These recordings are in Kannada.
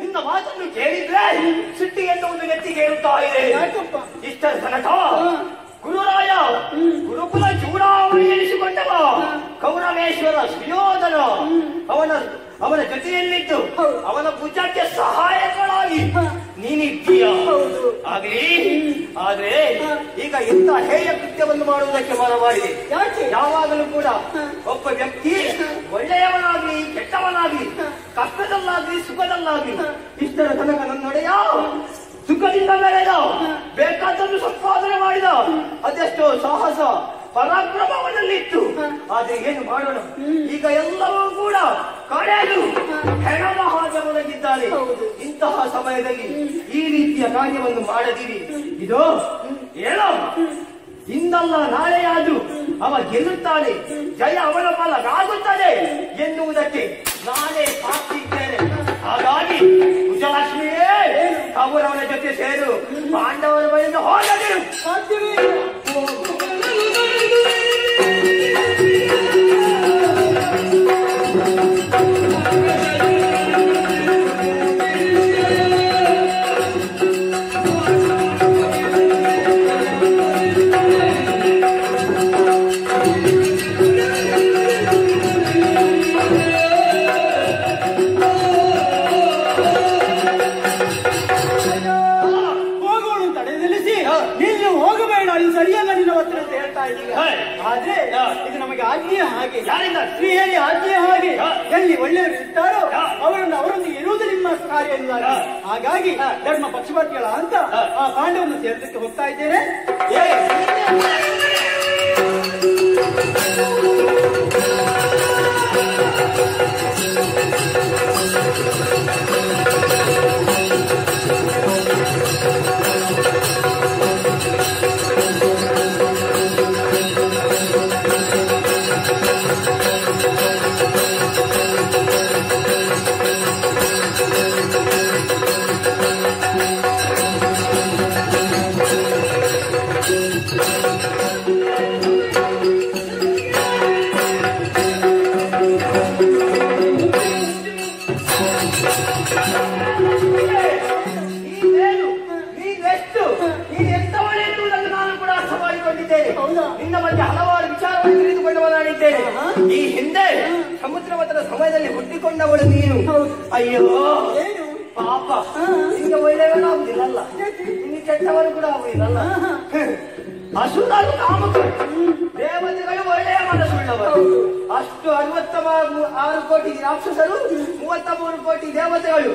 ನಿನ್ನ ಮಾತನ್ನು ಕೇಳಿದ್ರೆ ಸಿಟ್ಟಿ ಒಂದು ನೆತ್ತಿಗೆ ಇರುತ್ತಾ ಇದೆ. ಇಷ್ಟ ತನಕ ಗುರುರಾಯ ಗುರುಕುಲ ಚೂಡಾವಣಿ ಎನಿಸಿಕೊಂಡವ. ಕೌರವೇಶ್ವರ ಸುಯೋಧನ ಅವನ ಅವನ ಜೊತೆಯಲ್ಲಿದ್ದು ಅವನ ಭುಜಕ್ಕೆ ಸಹಾಯಕಳಾಗಿ ನೀನಿದ್ದೀಯ. ಆಗ್ಲಿ. ಆದ್ರೆ ಈಗ ಇಂಥ ಹೇಯ ಕೃತ್ಯವನ್ನು ಮಾಡುವುದಕ್ಕೆ ಯಾಕೆ? ಯಾವಾಗಲೂ ಕೂಡ ಒಬ್ಬ ವ್ಯಕ್ತಿ ಒಳ್ಳೆಯವನಾಗ್ಲಿ ಕೆಟ್ಟವನಾಗ್ಲಿ ಕಷ್ಟದಲ್ಲಾಗ್ಲಿ ಸುಖದಲ್ಲಾಗ್ಲಿ ಇಷ್ಟರ ತನಕ ನನ್ನೊಡೆಯ ಸುಖದಿಂದ ಬೆಳೆದ ಬೇಕಾದನ್ನು ಸಂಪಾದನೆ ಮಾಡಿದ ಅದೆಷ್ಟೋ ಸಾಹಸ. ಪರಾಕ್ರಮವನಲ್ಲಿತ್ತು. ಆದ್ರೆ ಏನು ಮಾಡೋಣ? ಈಗ ಎಲ್ಲವೂ ಕೂಡ ಕಡೆಯಲು ಹೆಣದ ಹಾಗೆ ಒದಗಿದ್ದಾರೆ ಇಂತಹ ಸಮಯದಲ್ಲಿ ಈ ರೀತಿಯ ಕಾರ್ಯವನ್ನು ಮಾಡದಿರಿ. ಇದು ಹೇಳೋ. ಇಂದಲ್ಲ ನಾಳೆಯಾದ್ರೂ ಅವ ಗೆಲ್ಲುತ್ತಾನೆ. ಜಯ ಅವನ ಫಲಗಾಗುತ್ತದೆ ಎನ್ನುವುದಕ್ಕೆ ನಾನೇ ಸಾಕ್ಷಿದ್ದೇನೆ ಹಾಗಾಗಿ ಕುಜಲಕ್ಷ್ಮಿಯೇ ಅವರವರ ಜೊತೆ ಸೇರು. ಪಾಂಡವರ ಆಜ್ಞೆ ಹಾಗೆ ಯಾರಿಂದ? ಶ್ರೀಹರಿ ಆಜ್ಞೆ ಹಾಗೆ. ಎಲ್ಲಿ ಒಳ್ಳೆಯವರು ಇರ್ತಾರೋ. ಅವರನ್ನು ಅವರನ್ನು ಇರುವುದು ನಿಮ್ಮ ಕಾರ್ಯ ಇಲ್ಲ. ಹಾಗಾಗಿ ಧರ್ಮ ಪಕ್ಷಪಾತಿಗಳ ಅಂತ ಆ ಪಾಂಡವನ್ನು ಸೇರ್ಸಕ್ಕೆ ಹೋಗ್ತಾ ಇದ್ದೇನೆ ಸಮುದ್ರ ಮತದ ಸಮಯದಲ್ಲಿ ಹುಟ್ಟಿಕೊಂಡವಳು ನೀನು. ಅಯ್ಯೋ ಏನು? ಪಾಪ. ಈಗ ಒಳ್ಳೆಯವನು ಆಗುದಿಲ್ಲಲ್ಲ ನಿನ್ನ ಕೆಟ್ಟವರು ಕೂಡ ಆಗುದಿಲ್ಲಲ್ಲ ಅಸುರರು ಕಾಮಕರು. ದೇವತೆಗಳು ಒಳ್ಳೆಯ ಮನಸ್ಸುಳ್ಳವರು. ಅಷ್ಟು ಅರವತ್ತ ಆರು ಕೋಟಿ ರಾಕ್ಷಸರು ಮೂವತ್ತ ಮೂರು ಕೋಟಿ ದೇವತೆಗಳು.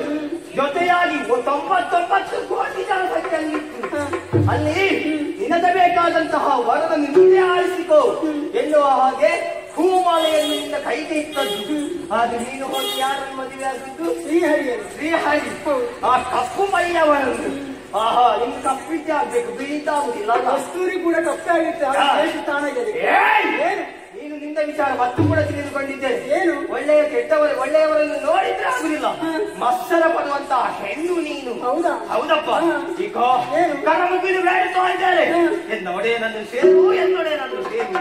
ಜೊತೆಯಾಗಿ ತೊಂಬತ್ತೊಂಬತ್ತು ಕೋಟಿ ಜನಸಂಖ್ಯೆಯಲ್ಲಿ. ಅಲ್ಲಿ ನಿನಗೆ ಬೇಕಾದಂತಹ ವರವನ್ನು ನಿನ್ನೆ ಆರಿಸಿಕೋ. ಎನ್ನುವ ಹಾಗೆ ಹೂಮಾಲೆಯನ್ನು ನಿನ್ನ ಕೈಗೆ ಇಟ್ಟದ್ದು ಆದ್ರೆ ನೀನು ಹೋಗಿ ಯಾರನ್ನು ಮದುವೆ ಆಗಿದ್ದು? ಶ್ರೀಹರಿಯರು. ಶ್ರೀಹರಿ. ಆ ಕಪ್ಪು ಮೈಯವರನ್ನು. ಆಹಾ ಇನ್ ಕಪ್ಪಿದ್ದೆ ಆಗ್ಬೇಕು. ಬೀಳ್ತಾಗುದಿಲ್ಲ ಕಸ್ತೂರಿ ಕೂಡ ಕಪ್ಪಾಗಿತ್ತು ಹಾ. ಎಷ್ಟು ತಾಣ ಇದೆ ಏಯ್! ಏನು? ನೀನು ನಿಂದ ವಿಚಾರ ಮತ್ತು ಕೂಡ ತಿಳಿದುಕೊಂಡಿದ್ದೇನೆ. ಏನು? ಒಳ್ಳೆಯ ಕೆಟ್ಟವರು ಒಳ್ಳೆಯವರನ್ನು ನೋಡಿದ್ರೆ ಆಗುದಿಲ್ಲ. ಮತ್ಸರ ಪಡುವಂತಹ ಹೆಣ್ಣು ನೀನು. ಹೌದಾ? ಹೌದಪ್ಪ. ಈಗ ಏನು? ಕರ ಮುಗಿದು ಬೇಡ ಇದ್ದಾರೆ ನೋಡೇ ನನ್ನ ಸೇರು ಎನ್ನೊಡೆ ನನ್ನ ಸೇರು.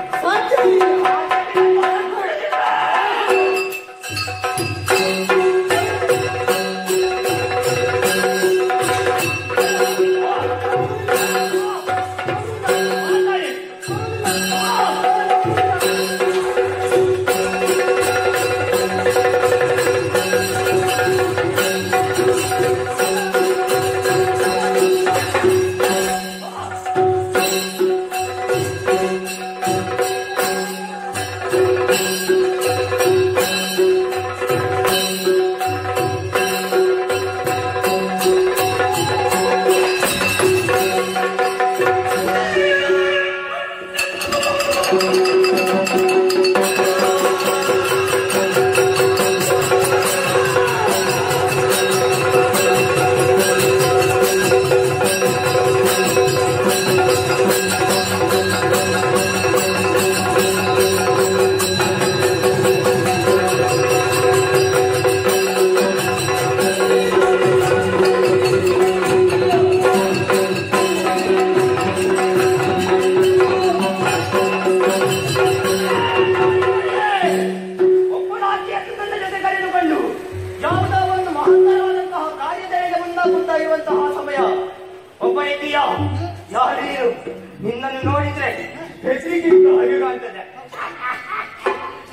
ಇರುವಂತಹ ಸಮಯ. ಒಬ್ಬ ಇದೀಯ ಯಾರು ನೀರು ನಿನ್ನನ್ನು ನೋಡಿದ್ರೆ ಹೆಸರಿಗಿಂತ ಅರಿವು ಅಂತದೆ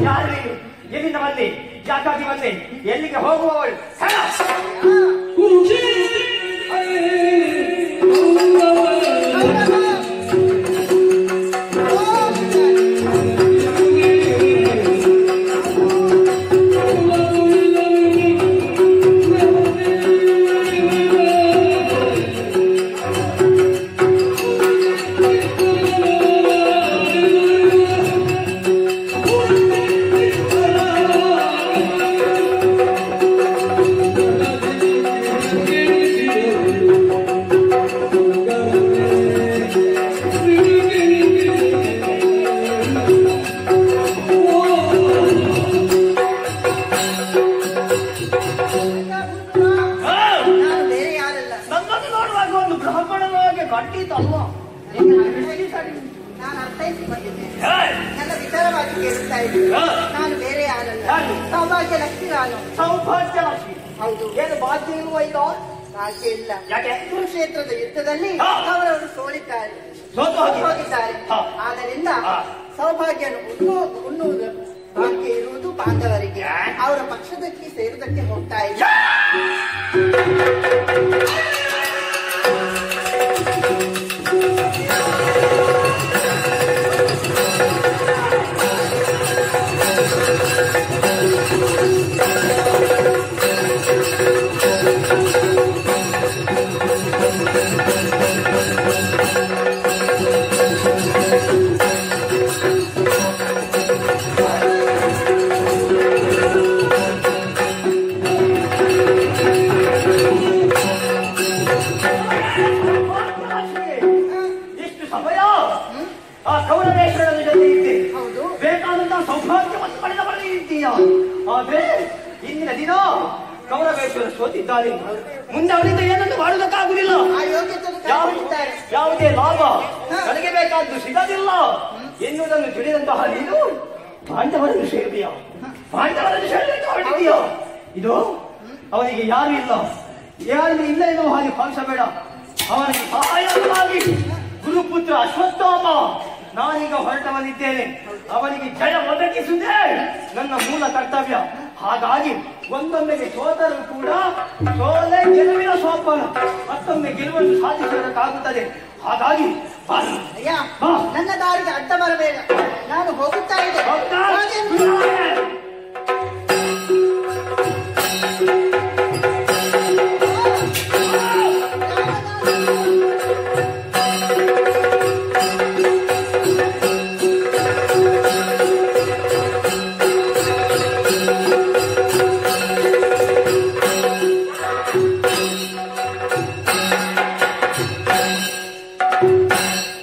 ಯಾರು ನೀನು ಎಲ್ಲಿಂದ ಬಂದೆ, ಯಾಕಾಗಿ ಬಂದೆ, ಎಲ್ಲಿಗೆ ಹೋಗುವವಳು? ಕಟ್ಟಿತಲ್ವಾ ನಾನು ಅರ್ಥೈಸಿ ಬಂದಿದ್ದೇನೆ ನನ್ನ ವಿಚಾರವಾಗಿ ಕೇಳುತ್ತಾ ಇದ್ದೀನಿ. ನಾನು ಬೇರೆ ಯಾರಲ್ಲ ಯಾರು? ಸೌಭಾಗ್ಯ ಲಕ್ಷ್ಮಿ ನಾನು ಸೌಭಾಗ್ಯ ಲಕ್ಷ್ಮಿ ಹೌದು. ಏನು ಭಾಗ್ಯ ಇಲ್ವ ಈಗ ಭಾಗ್ಯ ಇಲ್ಲ. ಯಾಕೆ? ಕುರುಕ್ಷೇತ್ರದ ಯುದ್ಧದಲ್ಲಿ. ಅವರವರು ಸೋಲಿದ್ದಾರೆ. ಹೋಗಿದ್ದಾರೆ. ಆದ್ದರಿಂದ ಉಣ್ಣು ಉಣ್ಣುವುದು ಭಾಗ್ಯ ಇರುವುದು ಬಾಂಧವರಿಗೆ. ಅವರ ಪಕ್ಷದಕ್ಕೆ ಸೇರಿದಕ್ಕೆ ಹೋಗ್ತಾ ಇಲ್ಲ. ಆ ಕೌರವೇಶ್ವರನ ಜೊತೆ ಇದ್ದೆ. ಹೌದು. ಬೇಕಾದಂತಹ ಸೌಭಾಗ್ಯವನ್ನು ಪಡೆದ ಬರಲಿ ಇದ್ದೀಯ? ಆದ್ರೆ ಇಂದಿನ ದಿನ ಗೌರವೇಶ್ವರ ಸೋತಿದ್ದಾರೆ. ಮುಂದೆ ಅವರಿಂದ ಏನನ್ನು ಯಾವ- ಯಾವುದೇ ಲಾಭ ನನಗೆ ಬೇಕಾದ್ದು ಸಿಗದಿಲ್ಲ. ಎನ್ನುವುದನ್ನು ತಿಳಿದಂತಹ ನೀನು ಪಾಂಡವರನ್ನು ಸೇರಿದೆಯ ಪಾಂಡವರನ್ನು ಹೊರಟಿದೆಯ ಇದು ಅವನಿಗೆ ಯಾರು ಇಲ್ಲ. ಯಾರು ಇಲ್ಲ ಎನ್ನುವ ಹಾಗೆ ಭಾವಿಸಬೇಡ ಅವನಿಗೆ ಸಹಾಯವಾಗಿ ಗುರುಪುತ್ರ ಅಶ್ವತ್ಥಾಮ. ನಾನೀಗ ಹೊರಟವನಿದ್ದೇನೆ ಅವನಿಗೆ ಜಯ ಒದಗಿಸುವುದೇ ನನ್ನ ಮೂಲ ಕರ್ತವ್ಯ. ಹಾಗಾಗಿ ಒಂದೊಮ್ಮೆಗೆ ಸೋತರೂ ಕೂಡ ಸೋಲೆ ಗೆಲುವಿನ ಸೋಪಾನ. ಮತ್ತೊಮ್ಮೆ ಗೆಲುವನ್ನು ಸಾಧಿಸುವುದಕ್ಕಾಗುತ್ತದೆ ಹಾಗಾಗಿ ನನ್ನ ದಾರಿಗೆ ಅಡ್ಡ ಬರಬೇಡ. ನಾನು ಹೋಗುತ್ತಾ ಇದ್ದೆ. Música